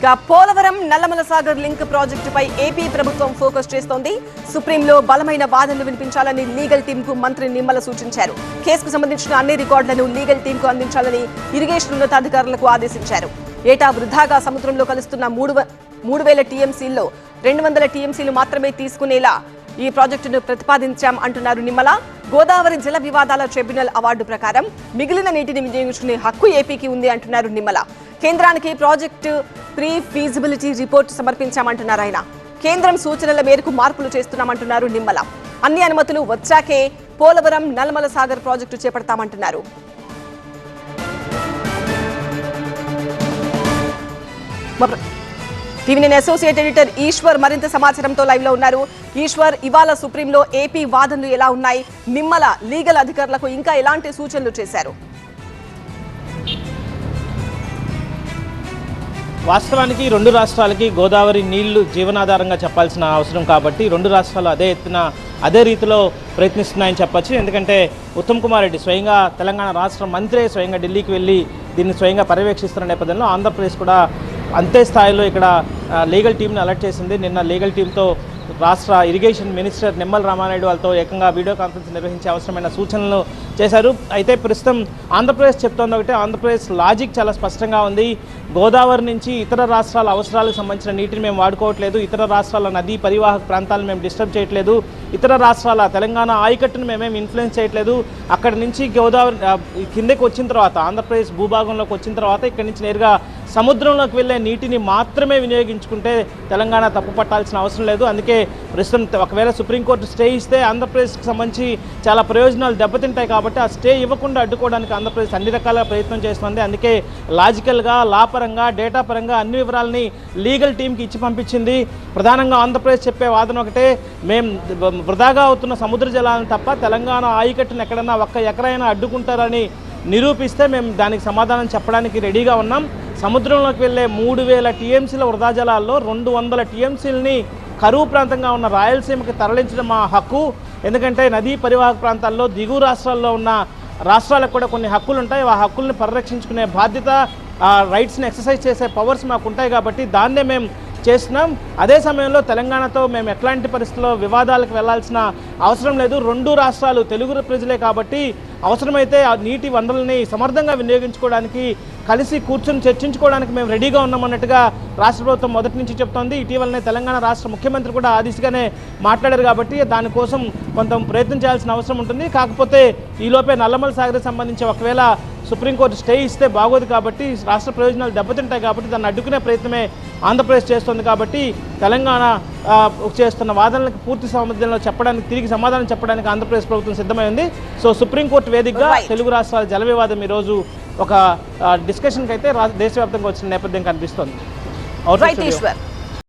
ఇక పోలవరం నల్లమల సాగర్ లింక్ ప్రాజెక్టుపై ఏపీ ప్రభుత్వం ఫోకస్ చేస్తోంది. సుప్రీంలో బలమైన వాదనలు వినిపించాలని లీగల్ టీంకు మంత్రి నిమ్మల సూచించారు. కేసుకు సంబంధించిన అన్ని రికార్డులను లీగల్ టీంకు అందించాలని ఇరిగేషన్ ఉన్నతాధికారులకు ఆదేశించారు. ఏటా వృధాగా సముద్రంలో కలుస్తున్న మూడు మూడు వేల టీఎంసీల్లో రెండు వందల టీఎంసీలు మాత్రమే తీసుకునేలా ఈ ప్రాజెక్టును ప్రతిపాదించాం అంటున్నారు నిమ్మల. గోదావరి జల వివాదాల ట్రిబ్యునల్ అవార్డు ప్రకారం మిగిలిన నీటిని వినియోగించుకునే హక్కు ఏపీకి ఉంది అంటున్నారు నిమ్మల. కేంద్రానికి ప్రాజెక్టు ప్రీ ఫీజిబిలిటీ రిపోర్ట్ సమర్పించామంటున్నారు ఆయన. కేంద్రం సూచనల మేరకు మార్పులు చేస్తున్నామంటున్నారు నిమ్మల. అన్ని అనుమతులు వచ్చాకే పోలవరం నల్మల సాగర్ ప్రాజెక్టు చేపడతామంటున్నారు. టీవీ నేను అసోసియేట్ ఎడిటర్ ఈశ్వర్ మరింత సమాచారంతో లైవ్లో ఉన్నారు. ఈశ్వర్ ఇవాళ సుప్రీంలో ఏపీ వాదనలు ఎలా ఉన్నాయి? నిమ్మల లీగల్ అధికారులకు ఇంకా ఎలాంటి సూచనలు చేశారు? వాస్తవానికి రెండు రాష్ట్రాలకి గోదావరి నీళ్ళు జీవనాధారంగా చెప్పాల్సిన అవసరం కాబట్టి రెండు రాష్ట్రాలు అదే ఎత్తున అదే రీతిలో ప్రయత్నిస్తున్నాయని చెప్పచ్చు. ఎందుకంటే ఉత్తమ్ కుమార్ రెడ్డి స్వయంగా తెలంగాణ రాష్ట్ర మంత్రే స్వయంగా ఢిల్లీకి వెళ్ళి దీన్ని స్వయంగా పర్యవేక్షిస్తున్న నేపథ్యంలో ఆంధ్రప్రదేశ్ కూడా అంతే స్థాయిలో ఇక్కడ లీగల్ టీంని అలర్ట్ చేసింది. నిన్న లీగల్ టీంతో రాష్ట్ర ఇరిగేషన్ మినిస్టర్ నిమ్మల రామానాయుడు వాళ్ళతో ఏకంగా వీడియో కాన్ఫరెన్స్ నిర్వహించే అవసరమైన సూచనలు చేశారు. అయితే ప్రస్తుతం ఆంధ్రప్రదేశ్ చెప్తోంది ఒకటే ఆంధ్రప్రదేశ్ లాజిక్ చాలా స్పష్టంగా ఉంది. గోదావరి నుంచి ఇతర రాష్ట్రాల అవసరాలకు సంబంధించిన నీటిని మేము వాడుకోవట్లేదు. ఇతర రాష్ట్రాల నదీ పరివాహక ప్రాంతాలను మేము డిస్టర్బ్ చేయట్లేదు. ఇతర రాష్ట్రాల తెలంగాణ ఆయకట్టును మేమేం ఇన్ఫ్లుయెన్స్ చేయట్లేదు. అక్కడి నుంచి గోదావరి కిందకి వచ్చిన తర్వాత ఆంధ్రప్రదేశ్ భూభాగంలోకి వచ్చిన తర్వాత ఇక్కడి నుంచి నేరుగా సముద్రంలోకి వెళ్ళే నీటిని మాత్రమే వినియోగించుకుంటే తెలంగాణ తప్పు పట్టాల్సిన అవసరం లేదు. అందుకే ప్రస్తుతం ఒకవేళ సుప్రీంకోర్టు స్టే ఇస్తే ఆంధ్రప్రదేశ్కి సంబంధించి చాలా ప్రయోజనాలు దెబ్బతింటాయి కాబట్టి ఆ స్టే ఇవ్వకుండా అడ్డుకోవడానికి ఆంధ్రప్రదేశ్ అన్ని రకాల ప్రయత్నం చేస్తుంది. అందుకే లాజికల్గా లా పరంగా డేటా పరంగా అన్ని వివరాలని లీగల్ టీంకి ఇచ్చి పంపించింది. ప్రధానంగా ఆంధ్రప్రదేశ్ చెప్పే వాదన ఒకటే మేము వృధాగా అవుతున్న సముద్ర జలాలను తప్ప తెలంగాణ ఆయకట్టును ఎక్కడన్నా ఒక్క ఎకరైనా అడ్డుకుంటారని నిరూపిస్తే మేము దానికి సమాధానం చెప్పడానికి రెడీగా ఉన్నాం. సముద్రంలోకి వెళ్ళే మూడు వేల టీఎంసీల వృధా జలాల్లో రెండు వందల టీఎంసీలని కరువు ప్రాంతంగా ఉన్న రాయలసీమకి తరలించడం మా హక్కు. ఎందుకంటే నదీ పరివాహక ప్రాంతాల్లో దిగువ రాష్ట్రాల్లో ఉన్న రాష్ట్రాలకు కూడా కొన్ని హక్కులు ఉంటాయి ఆ హక్కుల్ని పరిరక్షించుకునే బాధ్యత రైట్స్ని ఎక్సర్సైజ్ చేసే పవర్స్ మాకు ఉంటాయి కాబట్టి దాన్నే మేము చేస్తున్నాం. అదే సమయంలో తెలంగాణతో మేము ఎట్లాంటి పరిస్థితుల్లో వివాదాలకు వెళ్ళాల్సిన అవసరం లేదు. రెండు రాష్ట్రాలు తెలుగు ప్రజలే కాబట్టి అవసరమైతే ఆ నీటి వనరుల్ని సమర్థంగా వినియోగించుకోవడానికి కలిసి కూర్చొని చర్చించుకోవడానికి మేము రెడీగా ఉన్నామన్నట్టుగా రాష్ట్ర ప్రభుత్వం మొదటి నుంచి చెప్తోంది. ఇటీవలనే తెలంగాణ రాష్ట్ర ముఖ్యమంత్రి కూడా ఆ దిశగానే మాట్లాడారు కాబట్టి దానికోసం కొంత ప్రయత్నం చేయాల్సిన అవసరం ఉంటుంది. కాకపోతే ఈలోపే నల్లమల సాగర్కి సంబంధించి ఒకవేళ సుప్రీంకోర్టు స్టే ఇస్తే బాగోదు కాబట్టి రాష్ట్ర ప్రయోజనాలు దెబ్బతింటాయి కాబట్టి దాన్ని అడ్డుకునే ప్రయత్నమే ఆంధ్రప్రదేశ్ చేస్తుంది కాబట్టి తెలంగాణ చేస్తున్న వాదనలకు పూర్తి సామర్థ్యంలో చెప్పడానికి తిరిగి సమాధానం చెప్పడానికి ఆంధ్రప్రదేశ్ ప్రభుత్వం సిద్ధమై ఉంది. సో సుప్రీంకోర్టు వేదికగా. తెలుగు రాష్ట్రాల జల వివాదం ఈరోజు ఒక డిస్కషన్కి అయితే దేశవ్యాప్తంగా వచ్చిన నేపథ్యం కనిపిస్తోంది.